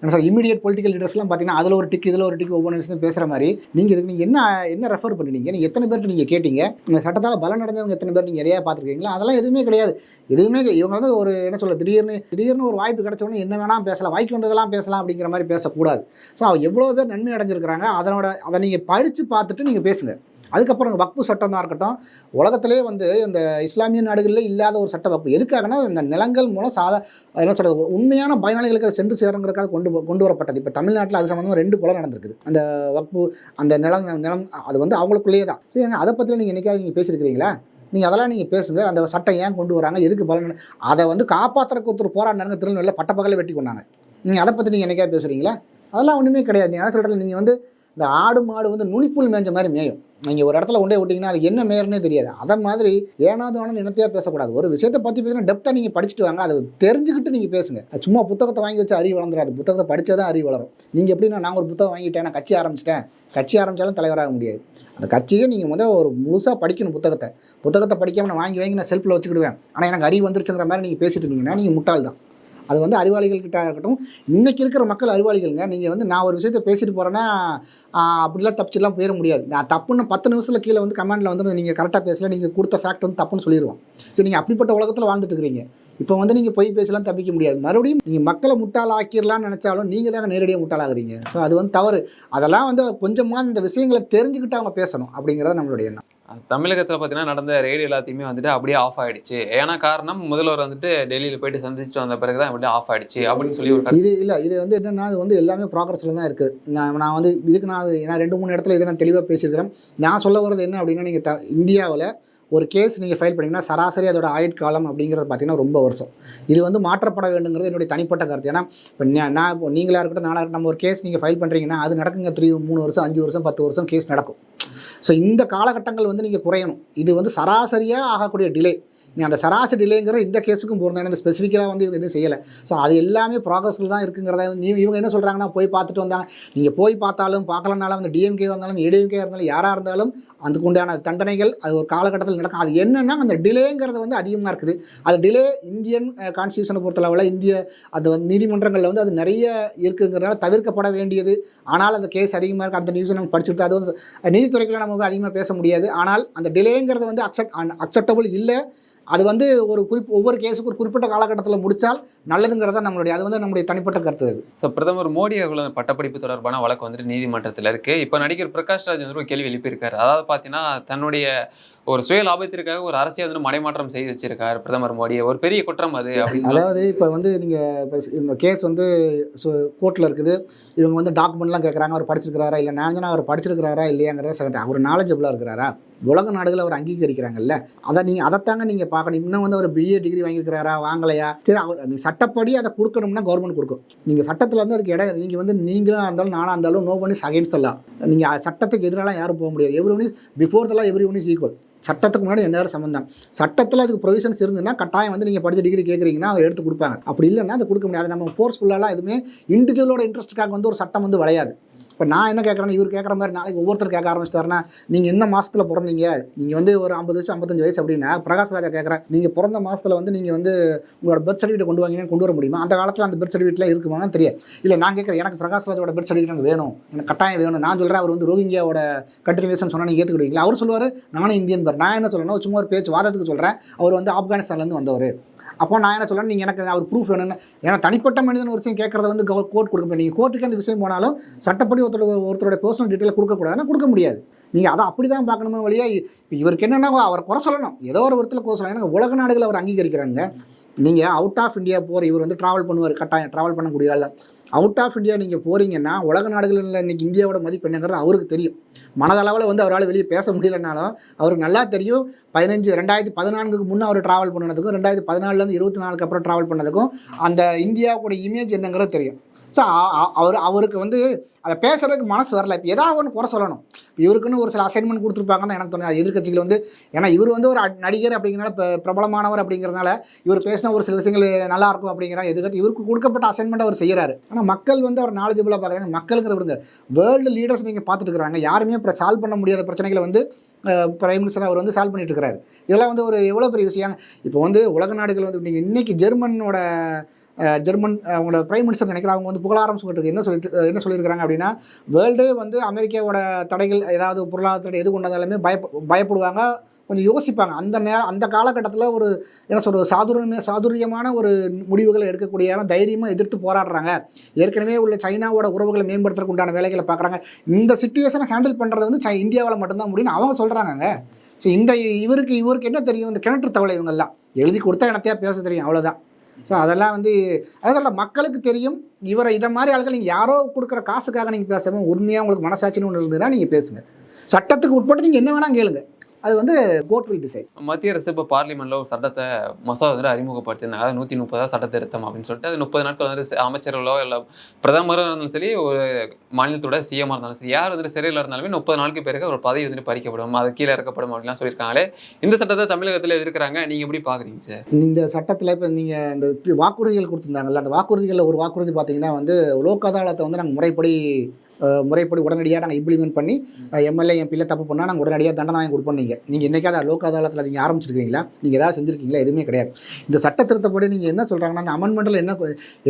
என்ன சார் இமீடியட் பொலிட்டிக்கல் லீடர்ஸ்லாம் பார்த்தீங்கன்னா அதில் ஒரு டிக் இதில் ஒரு டிக் ஒவ்வொரு நிமிஷம் பேசுகிற மாதிரி நீங்கள் இதுக்கு நீங்கள் என்ன என்ன ரெஃபர் பண்ணுறீங்க நீங்கள் எத்தனை பேர்கிட்ட நீங்கள் கேட்டீங்க? இந்த சட்டத்தால் பலம் அடைஞ்சவங்க எத்தனை பேர் நீங்கள் எதையா பார்த்துருக்கீங்களா அதெல்லாம் எதுவுமே கிடையாது. எதுவுமே இவங்க வந்து ஒரு என்ன சொல்ல திடீர்னு திடீர்னு ஒரு வாய்ப்பு கிடைச்ச உடனே என்ன வேணால் பேசலாம் வாய்க்கு வந்ததெல்லாம் பேசலாம் அப்படிங்கிற மாதிரி பேசக்கூடாது. ஸோ எவ்வளோ பேர் நன்மை அடைஞ்சிருக்கிறாங்க அதனோட அதை நீங்கள் படித்து பார்த்துட்டு நீங்கள் பேசுங்க. அதுக்கப்புறம் வக்பு சட்டமாக இருக்கட்டும். உலகத்திலே வந்து இந்த இஸ்லாமிய நாடுகளில் இல்லாத ஒரு சட்ட வக்பு. எதுக்காகனா இந்த நிலங்கள் மூலம் சாதா என்ன சொல்கிறது உண்மையான பயனாளிகளுக்கு அதை சென்று சேருங்கிறக்காக கொண்டு கொண்டு வரப்பட்டது. இப்போ தமிழ்நாட்டில் அது சம்மந்தமாக ரெண்டு கொலை நடந்திருக்குது அந்த வக்பு அந்த நிலம் நிலம் அது வந்து அவங்களுக்குள்ளேயே தான். சரிங்க அதை பற்றிலாம் நீங்கள் என்னைக்காவது நீங்கள் பேசியிருக்கிறீங்களா? நீங்கள் அதெல்லாம் நீங்கள் பேசுங்க. அந்த சட்டம் ஏன் கொண்டு வராங்க? எதுக்கு பலன் அதை வந்து காப்பாற்றுறக்கு ஒருத்தர் போராடினாங்க திருநெல்வேலியில் பட்டப்பகலே வெட்டி கொண்டாங்க. நீங்கள் அதை பற்றி நீங்கள் என்னைக்கா பேசுகிறீங்களா அதெல்லாம் ஒன்றுமே கிடையாது. நீங்கள் அதான் சொல்கிறேன் நீங்கள் வந்து இந்த ஆடு மாடு வந்து நுனிப்புல் மேய்ஞ்ச மாதிரி மேயும். நீங்கள் ஒரு இடத்துல கொண்டே விட்டிங்கன்னா அது என்ன மேயர்னே தெரியாது. அதை மாதிரி ஏனாவது வேணும் நினைத்தியாக பேசக்கூடாது. ஒரு விஷயத்தை பற்றி பேசினா டெப்த்தாக நீங்கள் படிச்சுட்டு வாங்க. அதை தெரிஞ்சுக்கிட்டு நீங்கள் பேசுங்க. அது சும்மா புத்தகத்தை வாங்கி வச்சு அறிவு வளர்ந்துடாது புத்தகத்தை படித்தா தான் அறிவு வளரும். நீங்கள் எப்படின்னா நான் ஒரு புத்தகம் வாங்கிட்டேன் நான் கட்சி ஆரம்பிச்சிட்டேன். கட்சி ஆரம்பித்தாலும் தலைவராக முடியாது. அந்த கட்சியை நீங்கள் முதல்ல ஒரு முழுசாக படிக்கணும் புத்தகத்தை. புத்தகத்தை படிக்காமல் நான் வாங்கி வாங்கி நான் செல்ஃபில் வச்சுக்கிடுவேன். ஆனால் எனக்கு அறிவு வந்துருச்சுங்கிற மாதிரி நீங்கள் பேசிட்டு இருந்தீங்கன்னா நீங்கள் முட்டாள் தான் அது வந்து அறிவாளிகள்கிட்ட இருக்கட்டும். இன்றைக்கி இருக்கிற மக்கள் அறிவாளிகள்ங்க நீங்கள் வந்து நான் ஒரு விஷயத்தை பேசிட்டு போகிறேன்னா அப்படிலாம் தப்பிச்சுலாம் போயிட முடியாது. நான் தப்புன்னு பத்து நிமிஷத்தில் கீழே வந்து கமெண்டில் வந்து நீங்கள் கரெக்டாக பேசல நீங்கள் கொடுத்த ஃபேக்ட் வந்து தப்புன்னு சொல்லிடுவோம் சரி நீங்கள் அப்படிப்பட்ட உலகத்தில் வாழ்ந்துட்டு இருக்கிறீங்க. இப்போ வந்து நீங்கள் பொய் பேசலாம் தப்பிக்க முடியாது. மறுபடியும் நீங்கள் மக்களை முட்டாள் ஆக்கிடலாம்னு நினச்சாலும் நீங்கள் தாங்க நேரடியாக முட்டாளாகிறீங்க ஸோ அது வந்து தவறு. அதெல்லாம் வந்து கொஞ்சமாக இந்த விஷயங்களை தெரிஞ்சுக்கிட்டு அவங்க பேசணும் அப்படிங்கிறத நம்மளுடைய எண்ணம். தமிழகத்தில் பார்த்தீங்கன்னா நடந்த ரெய்டு எல்லாத்தையுமே வந்துட்டு அப்படியே ஆஃப் ஆயிடுச்சு. ஏன்னா காரணம் முதல்வர் வந்துட்டு டெல்லியில் போயிட்டு சந்திச்சுட்டு வந்த பிறகு தான் அப்படியே ஆஃப் ஆயிடுச்சு அப்படின்னு சொல்லி ஒரு இது இல்லை இது வந்து என்னன்னா அது வந்து எல்லாமே ப்ராக்ரஸில் தான் இருக்குது நான் நான் வந்து இதுக்கு நான் அது- நான் ரெண்டு மூணு இடத்துல இதை நான் தெளிவாக பேசியிருக்கிறேன். நான் சொல்ல வர்றது என்ன அப்படின்னா நீங்கள் த இந்தியாவில் ஒரு கேஸ் நீங்கள் ஃபைல் பண்ணிங்கன்னா சராசரி அதோட ஆயுட்காலம் அப்படிங்கிறது பார்த்தீங்கன்னா ரொம்ப வருஷம். இது வந்து மாற்றப்பட வேண்டுங்கிறது என்னுடைய தனிப்பட்ட கருத்து. ஏன்னா இப்போ நான் நான் இப்போ நீங்களாக இருக்கட்டும் நானாக இருக்கட்டும் நம்ம ஒரு கேஸ் நீங்கள் ஃபைல் பண்ணுறீங்கன்னா அது நடக்குங்க த்ரீ மூணு வருஷம் அஞ்சு வருஷம் பத்து வருஷம் கேஸ் நடக்கும். ஸோ இந்த காலகட்டங்கள் வந்து நீங்கள் குறையணும். இது வந்து சராசரியாக ஆகக்கூடிய டிலே நீ அந்த சராசரி டிலேங்கிறது இந்த கேஸுக்கும் பொருந்தேன் இந்த ஸ்பெசிஃபிக்காக வந்து இவங்க எதுவும் செய்யலை. ஸோ அது எல்லாமே ப்ராக்ரஸில் தான் இருக்குங்கிறத நீ இவங்க என்ன சொல்கிறாங்கன்னா போய் பார்த்துட்டு வந்தாங்க நீங்கள் போய் பார்த்தாலும் பார்க்கலனாலும் அந்த டிஎம்கே இருந்தாலும் ஏடிஎம்கே இருந்தாலும் யாராக இருந்தாலும் அதுக்கு உண்டான தண்டனைகள் அது ஒரு காலகட்டத்தில் நடக்கும். அது என்னென்னா அந்த டிலேங்கிறது வந்து அதிகமாக இருக்குது. அது டிலே இந்தியன் கான்ஸ்டியூஷனை பொறுத்தளவில் இந்திய அது வந்து நீதிமன்றங்களில் வந்து அது நிறைய இருக்குங்கிறனால தவிர்க்கப்பட வேண்டியது. ஆனால் அந்த கேஸ் அதிகமாக இருக்குது அந்த நியூஸை நம்ம படிச்சுட்டு அது வந்து நீதித்துறைக்குள்ள நம்ம வந்து அதிகமாக பேச முடியாது. ஆனால் அந்த டிலேங்கிறது வந்து அக்செப்ட் அக்செப்டபுள் இல்லை. அது வந்து ஒரு குறிப்பு ஒவ்வொரு கேஸுக்கு ஒரு குறிப்பிட்ட காலகட்டத்தில் முடித்தால் நல்லதுங்கிறத நம்மளுடைய அது வந்து நம்முடைய தனிப்பட்ட கருத்து அது. ஸோ பிரதமர் மோடி அவர்களோட பட்டப்படிப்பு தொடர்பான வழக்கு வந்துட்டு நீதிமன்றத்தில் இருக்கு. இப்போ நடிகர் பிரகாஷ் ராஜ் வந்து ஒரு கேள்வி எழுப்பியிருக்காரு. அதாவது பார்த்தீங்கன்னா தன்னுடைய ஒரு சுய லாபத்திற்காக ஒரு அரசியல் வந்து மடைமாற்றம் செய்து வச்சிருக்காரு பிரதமர் மோடி ஒரு பெரிய குற்றம் அது அதாவது இப்போ வந்து நீங்கள் இப்போ இந்த கேஸ் வந்து கோர்ட்டில் இருக்குது. இவங்க வந்து டாக்குமெண்ட்லாம் கேட்குறாங்க அவர் படிச்சிருக்கிறாரா இல்லை நான் அவர் படிச்சிருக்கிறாரா இல்லையாங்கிறத செகண்ட் அவர் நாலேஜபிளாக இருக்கிறாரா? உலக நாடுகள் அவர் அங்கீகரிக்கிறாங்கல்ல? அதை நீங்கள் அதைத்தாங்க நீங்கள் பார்க்கணும். இன்னும் வந்து அவர் பிஏ டிகிரி வாங்கியிருக்கிறாரா வாங்கலையா? சரி அவர் அந்த சட்டப்படி அதை கொடுக்கணும்னா கவர்மெண்ட் கொடுக்கும். நீங்கள் சட்டத்தில் வந்து அதுக்கு இடம் நீங்கள் வந்து நீங்களும் இருந்தாலும் நானாக இருந்தாலும் நோ பண்ணி அகேன்ஸ்ட் எல்லாம் நீங்கள் சட்டத்துக்கு எதிரெல்லாம் யாரும் போக முடியாது. Everyone is before the law everyone is equal சட்டத்துக்கு முன்னாடி எல்லாரும் சம்மந்தம் சட்டத்தில் அதுக்கு ப்ரொவிஷன்ஸ் இருந்ததுன்னா கட்டாயம் வந்து நீங்கள் படித்த டிகிரி கேட்குறீங்கன்னா அவர் எடுத்து கொடுப்பாங்க. அப்படி இல்லைன்னா அதை கொடுக்க முடியாது. நம்ம ஃபோர்ஸ்ஃபுல்லாலாம் எதுவுமே இண்டிவிஜுவலோட இன்ட்ரெஸ்ட்டுக்காக வந்து ஒரு சட்டம் வந்து விளையாது. இப்போ நான் என்ன கேட்குறேன்னு இவர் கேட்குற மாதிரி நாளைக்கு ஒவ்வொருத்தர் கேட்க ஆரம்பிச்சிட்டாருன்னா நீங்கள் என்ன மாதத்தில் பிறந்தீங்க? நீங்கள் வந்து ஒரு ஐம்பது வயசு ஐம்பத்தஞ்சு வயசு அப்படின்னா பிரகாஷ் ராஜா கேட்குறேன் நீங்கள் பிறந்த மாதத்தில் வந்து நீங்கள் வந்து உங்களோட பர்த் சர்டிஃபிகேட் கொண்டு வாங்கன்னு கொண்டு வர முடியுமா? அந்த காலத்தில் அந்த பர்த் சர்டிஃபிகேட்லாம் இருக்குமான்னு தெரியாது. இல்லை நான் கேட்குறேன் எனக்கு பிரகாஷ் ராஜோட பர்த் சர்டிஃபிகேட் எனக்கு வேணும். எனக்கு கட்டாயம் வேணும். நான் சொல்கிறேன் அவர் வந்து ரோஹிங்கியாவோட கண்டினியூஷன் சொன்னால் நீங்கள் ஏற்றுக்கிடுவீங்களா அவர் சொல்லுவார் நானும் இந்தியன் பேர் நான் என்ன சொல்லணும் சும்மா ஒரு பேச்சு வாதத்துக்கு சொல்கிறேன் அவர் வந்து ஆப்கானிஸ்தான்லேருந்து வந்தவர். அப்போ நான் என்ன சொல்ல நீங்கள் எனக்கு அவர் ப்ரூஃப் வேணும்னு. ஏன்னா தனிப்பட்ட மனிதன் ஒரு விஷயம் கேட்கறத வந்து கோர்ட் கொடுக்க முடியும் நீங்கள் கோர்ட்டுக்கு அந்த விஷயம் போனாலும் சட்டப்படி ஒருத்தரோட ஒருத்தரோட பர்சனல் டீட்டெயில் கொடுக்கக்கூடாதுன்னா கொடுக்க முடியாது. நீங்கள் அதை அப்படி தான் பார்க்கணுமே வழியாக இப்போ இவருக்கு என்னென்னா அவர் குறை சொல்லணும். ஏதோ ஒரு விதத்தில் குறை சொல்லணும். ஏன்னா உலக நாடுகள் அவர் அங்கீகரிக்கிறாங்க. நீங்கள் அவுட் ஆஃப் இந்தியா போகிற இவர் வந்து ட்ராவல் பண்ணுவார். கட்டாயம் ட்ராவல் பண்ணக்கூடிய ஆள் தான் அவுட் ஆஃப் இந்தியா நீங்கள் போகிறீங்கன்னா உலக நாடுகளில் இன்றைக்கி இந்தியாவோட மதிப்பு என்னங்கிறது அவருக்கு தெரியும். மனதளவில் வந்து அவரால் வெளியே பேச முடியலனாலும் அவருக்கு நல்லா தெரியும். பதினஞ்சு ரெண்டாயிரத்தி பதினான்குக்கு முன்னே அவர் ட்ராவல் பண்ணதுக்கும் ரெண்டாயிரத்தி பதினாலுலேருந்து இருபத்தி நாலுக்கு அப்புறம் ட்ராவல் பண்ணதுக்கும் அந்த இந்தியாவோட இமேஜ் என்னங்கிறது தெரியும். ஸோ அவர் அவருக்கு வந்து அதை பேசுகிறதுக்கு மனசு வரல. இப்போ ஏதாவது ஒன்று குறை சொல்லணும். இவருக்குன்னு ஒரு சில அசைன்மெண்ட் கொடுத்துருப்பாங்க தான் எனக்கு தோணுது. எதிர்கட்சிகள் வந்து ஏன்னா இவர் வந்து ஒரு அ- நடிகர் அப்படிங்கிறனால பிரபலமானவர் அப்படிங்கிறனால இவர் பேசின ஒரு சில விஷயங்கள் நல்லா இருக்கும் அப்படிங்கிற எதிர்கட்சி இவருக்கு கொடுக்கப்பட்ட அசைன்மெண்ட் அவர் செய்கிறாரு ஆனால் மக்கள் வந்து அவர் நாலேஜபிளாக பார்க்குறாங்க. மக்களுங்கிற விடுங்க. வேர்ல்டு லீடர்ஸ் நீங்கள் பார்த்துட்டு இருக்கிறாங்க. யாருமே அப்புறம் சால்வ் பண்ண முடியாத பிரச்சனைகளை வந்து பிரைம் மினிஸ்டர் அவர் வந்து சால்வ் பண்ணிட்டு இருக்கிறாரு. இதெல்லாம் வந்து ஒரு எவ்வளோ பெரிய விஷயம்? இப்போ வந்து உலக நாடுகள் வந்து நீங்கள் இன்றைக்கி ஜெர்மனோட ஜெர்மன் அவங்களோட பிரைம் மினிஸ்டர் நினைக்கிறாங்க அவங்க வந்து புகழாரம் ஆரம்பிச்சுக்கிட்டு என்ன சொல்லிட்டு என்ன சொல்லியிருக்காங்க அப்படின்னா வேர்ல்டே வந்து அமெரிக்காவோட தடைகள் ஏதாவது பொருளாதார எது கொண்டாந்தாலுமே பயப்ப பயப்படுவாங்க. கொஞ்சம் யோசிப்பாங்க. அந்த நேரம் அந்த காலகட்டத்தில் ஒரு என்ன சொல்கிறது சாதுரிய சாதுரியமான ஒரு முடிவுகளை எடுக்கக்கூடிய தைரியமாக எதிர்த்து போராடுறாங்க. ஏற்கனவே உள்ள சைனாவோட உறவுகளை மேம்படுத்துறதுக்கு உண்டான வேலைகளை பார்க்குறாங்க இந்த சுச்சுவேஷனை ஹேண்டில் பண்ணுறது வந்து சை இந்தியாவில் மட்டும்தான் முடியும்னு அவங்க சொல்கிறாங்கங்க ஸோ இந்த இவருக்கு இவருக்கு என்ன தெரியும்? இந்த கிணற்று தவளை இவங்கெல்லாம். எழுதி கொடுத்தா எனத்தையா பேச தெரியும்? அவ்வளோதான் ஸோ அதெல்லாம் வந்து அதெல்லாம் மக்களுக்கு தெரியும். இவரை இதை மாதிரி ஆள்கள் நீங்கள் யாரோ கொடுக்குற காசுக்காக நீங்கள் பேசாமல் உண்மையாக உங்களுக்கு மனசாட்சின்னு ஒன்று இருந்ததுன்னா நீங்கள் பேசுங்க. சட்டத்துக்கு உட்பட்டு நீங்கள் என்ன வேணால் கேளுங்க. அது வந்து கோர்ட் வில் டிசைட் மத்திய அரசு இப்போ பார்லிமெண்ட்ல ஒரு சட்டத்தை மசோதா வந்து அறிமுகப்படுத்தியிருந்தாங்க. அதாவது நூற்றி முப்பதா சட்ட திருத்தம் அப்படின்னு சொல்லிட்டு அது முப்பது நாட்கள் வந்து அமைச்சர்களோ இல்லை பிரதமரோ இருந்தாலும் சரி ஒரு மாநிலத்தோட சிஎம்மாக இருந்தாலும் சரி யார் வந்து சிறையில் இருந்தாலுமே முப்பது நாளுக்கு பிறகு ஒரு பதவி வந்து பறிக்கப்படும் அது கீழே இறக்கப்படும் அப்படிலாம் சொல்லியிருக்காங்களே. இந்த சட்டத்தை தமிழகத்தில் எதிர்க்கிறாங்க. நீங்கள் எப்படி பார்க்குறீங்க சார்? இந்த சட்டத்தில் இப்போ நீங்கள் இந்த வாக்குறுதிகள் கொடுத்துருந்தாங்கல்ல அந்த வாக்குறுதிகளில் ஒரு வாக்குறுதி பார்த்தீங்கன்னா வந்து லோக் அதாலத்தை வந்து நாங்கள் முறைப்படி முறைப்படி உடனடியாக நாங்கள் இம்ப்ளிமெண்ட் பண்ணி எம்எல்ஏ எம்பியில் தப்பு பண்ணால் நாங்கள் உடனடியாக தண்டனை வாங்கி கொடுப்போம் நீங்கள் நீங்கள் என்றைக்காவது லோக் அதாலத்தில் நீங்கள் ஆரம்பிச்சிருக்கீங்களா? நீங்கள் ஏதாவது செஞ்சுருக்கீங்களா? எதுவுமே கிடையாது. இந்த சட்ட திருத்தப்படி நீங்கள் என்ன சொல்கிறாங்கன்னா அந்த அமெண்ட்மெண்ட்டில் என்ன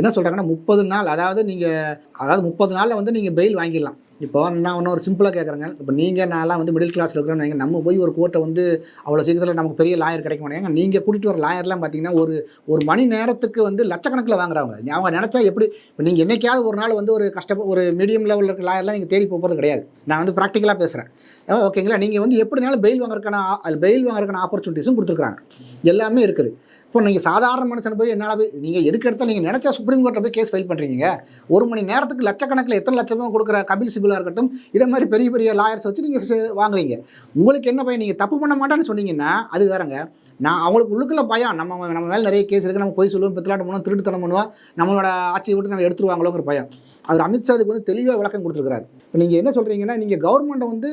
என்ன சொல்கிறாங்கன்னா முப்பது நாள் அதாவது நீங்கள் அதாவது முப்பது நாளில் வந்து நீங்கள் பெயில் வாங்கிடலாம். இப்போ நான் ஒன்று ஒரு சிம்பிளாக கேட்குறேங்க இப்போ நீங்கள் நான்லாம் வந்து மிடில் கிளாஸில் இருக்கிறோன்னு வைங்க நம்ம போய் ஒரு கோர்ட்டை வந்து அவ்வளோ சீக்கிரத்தில் நமக்கு பெரிய லாயர் கிடைக்க மாட்டாங்க நீங்கள் கூட்டிகிட்டு வர லாயர்லாம் பார்த்தீங்கன்னா ஒரு ஒரு மணி நேரத்துக்கு வந்து லட்சக்கணக்கில் வாங்குறவங்க. அவங்க நினச்சா எப்படி இப்போ நீங்கள் என்னைக்காவது ஒரு நாள் வந்து ஒரு கஷ்ட ஒரு மீடியம் லெவலில் இருக்க லாயர்லாம் நீங்கள் தேடி போகிறது கிடையாது. நான் வந்து ப்ராக்டிக்கலாக பேசுகிறேன் ஓகேங்களா நீங்கள் வந்து எப்படினாலும் பெயில் வாங்குறதுக்கான பெயில் வாங்குறதுக்கான ஆப்பர்ச்சுனிட்டிஸும் கொடுத்துருக்காங்க எல்லாமே இருக்குது. இப்போ நீங்கள் சாதாரண மனுஷனை போய் என்னால் போய் நீங்கள் எதுக்கு எடுத்தால் நீங்கள் நினச்சா சுப்ரீம் கோர்ட்டில் போய் கேஸ் ஃபைல் பண்ணுறீங்க ஒரு மணி நேரத்துக்கு லட்சக்கணக்கில் எத்தனை லட்சமாக கொடுக்குற கபில் சிபிலாக இருக்கட்டும் இதே மாதிரி பெரிய பெரிய லாயர்ஸ் வச்சு நீங்கள் வாங்குறீங்க. உங்களுக்கு என்ன பையன் நீங்கள் தப்பு பண்ண மாட்டேன்னு சொன்னீங்கன்னா அது வேறங்க. நான் அவங்களுக்கு உள்ளுக்குள்ள பயம். நம்ம நம்ம மேலே நிறைய கேஸ் இருக்குது நம்ம போய் சொல்லுவோம் பித்தலாட்டம் பண்ணுவோம் திருட்டுத்தனம் பண்ணுவோம். நம்மளோட ஆட்சியை விட்டு நம்ம எடுத்துருவாங்களோங்கிற பயம். அவர் அமித்ஷா அதுக்கு வந்து தெளிவாக விளக்கம் கொடுத்துருக்காரு இப்போ நீங்கள் என்ன சொல்கிறீங்கன்னா நீங்கள் கவர்மெண்ட்டை வந்து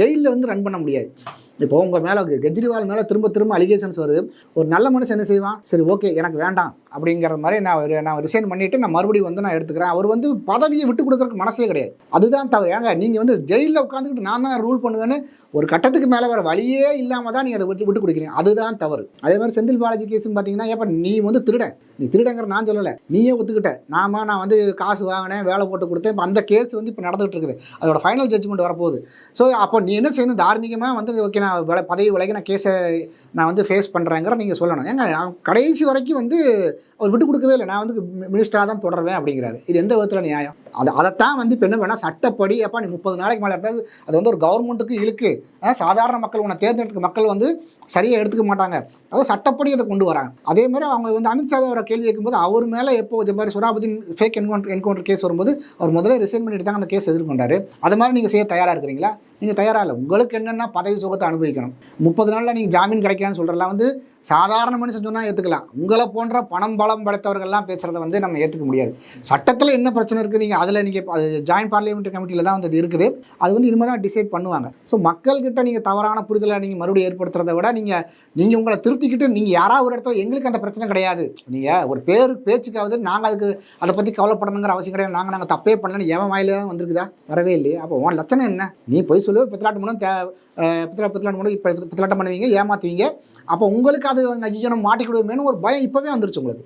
ஜெயிலில் வந்து ரன் பண்ண முடியாது. இப்போ உங்கள் மேலே கெஜ்ரிவால் மேலே திரும்ப திரும்ப அலிகேஷன்ஸ் வருது. ஒரு நல்ல மனுஷன் என்ன செய்வான்? சரி ஓகே எனக்கு வேண்டாம். அப்படிங்கிற மாதிரி நான் நான் ரிசைன் பண்ணிவிட்டு நான் மறுபடியும் வந்து நான் எடுத்துக்கிறேன். அவர் வந்து பதவியை விட்டு கொடுக்குறதுக்கு மனசே கிடையாது. அதுதான் தவறு. ஏங்க நீங்கள் வந்து ஜெயிலில் உட்காந்துக்கிட்டு நான் தான் ரூல் பண்ணுவேன்னு ஒரு கட்டத்துக்கு மேலே வர வழியே இல்லாமல் தான் நீங்கள் அதை விட்டு விட்டு கொடுக்குறீங்க. அதுதான் தவறு. அதே மாதிரி செந்தில் பாலாஜி கேஸ்னு பார்த்தீங்கன்னா ஏப்பா நீ வந்து திருட. நீ திருடங்கிற நான் சொல்லலை. நீயே ஒத்துக்கிட்ட. நாம நான் வந்து காசு வாங்கினேன் வேலை போட்டு கொடுத்தேன். இப்போ அந்த கேஸ் வந்து இப்போ நடந்துகிட்டு இருக்குது. அதோட ஃபைனல் ஜட்ஜ்மெண்ட் வரப்போகுது. ஸோ அப்போ நீ என்ன செய்யணும்? தார்மீகமாக வந்து ஓகே நான் வில பதவி விலகி நான் கேஸை நான் வந்து ஃபேஸ் பண்ணுறேங்கிற நீங்கள் சொல்லணும். ஏங்க நான் கடைசி வரைக்கும் வந்து அவர் விட்டு கொடுக்கவே இல்லை. நான் வந்து மினிஸ்டராக தான் தொடருவேன் அப்படிங்கிறாரு. இது எந்த விதத்தில் நியாயம்? அது அதைத்தான் வந்து இப்போ என்ன வேணால் சட்டப்படி அப்பா நீ முப்பது நாளைக்கு மேலே இருந்தால் அது வந்து ஒரு கவர்மெண்ட்டுக்கு இழுக்கு. சாதாரண மக்கள் உன்னை தேர்ந்தெடுத்துக்க மக்கள் வந்து சரியாக எடுத்துக்க மாட்டாங்க. அதாவது சட்டப்படி அதை கொண்டு வராங்க. அதே மாதிரி அவங்க வந்து அமித்ஷாவை அவரை கேள்வி கேட்கும்போது அவர் மேலே எப்போ இது மாதிரி Sohrabuddin fake encounter encounter case வரும்போது அவர் முதல்ல ரிசைன் பண்ணிட்டு தான் அந்த கேஸ் எதிர்கொண்டார். அது மாதிரி நீங்கள் செய்ய தயாராக இருக்கிறீங்களா? நீங்கள் தயாராக இல்லை. உங்களுக்கு என்னென்னா பதவி சுகத்தை அனுபவிக்கணும். முப்பது நாளில் நீங்கள் ஜாமீன் கிடைக்காதுன்னு சொல்கிறலாம் வந்து சாதாரண மனுஷன் சொன்னால் ஏற்றுக்கலாம் உங்களை போன்ற பணம் பலம் படைத்தவர்கள்லாம் பேசுகிறத வந்து நம்ம ஏற்றுக்க முடியாது. சட்டத்தில் என்ன பிரச்சனை இருக்குது நீங்கள் அதில் நீங்கள் அது ஜாயின்ட் பார்லிமெண்ட் கமிட்டியில் தான் வந்து இது இருக்குது. அது வந்து இனிமேல் தான் டிசைட் பண்ணுவாங்க. ஸோ மக்கள்கிட்ட நீங்கள் தவறான புரிதலை நீங்கள் மறுபடியும் ஏற்படுத்துறத விட நீங்கள் நீங்கள் உங்களை திருத்திக்கிட்டு நீங்கள் யாராவது ஒரு இடத்துல எங்களுக்கு அந்த பிரச்சனை கிடையாது. நீங்கள் ஒரு பேர் பேச்சுக்காவது நாங்கள் அதுக்கு அதை பற்றி கவலைப்படணுங்கிற அவசியம் கிடையாது. நாங்கள் நாங்கள் தப்பே பண்ணலன்னு ஏன் வாயில தான் வந்திருக்குதா? வரவே இல்லையே. அப்போ உன் லட்சணம் என்ன? நீ போய் சொல்லு பித்தலாட்டு மூலம் தே பித்தலா பித்தலாட்டு மூலம் இப்போ பித்தலாட்டம் பண்ணுவீங்க ஏமாற்றுவீங்க அப்போ உங்களுக்கு அது ஐயோ நம்ம மாட்டிக்கிடுவோமேனு ஒரு பயம் இப்போவே வந்துருச்சு உங்களுக்கு.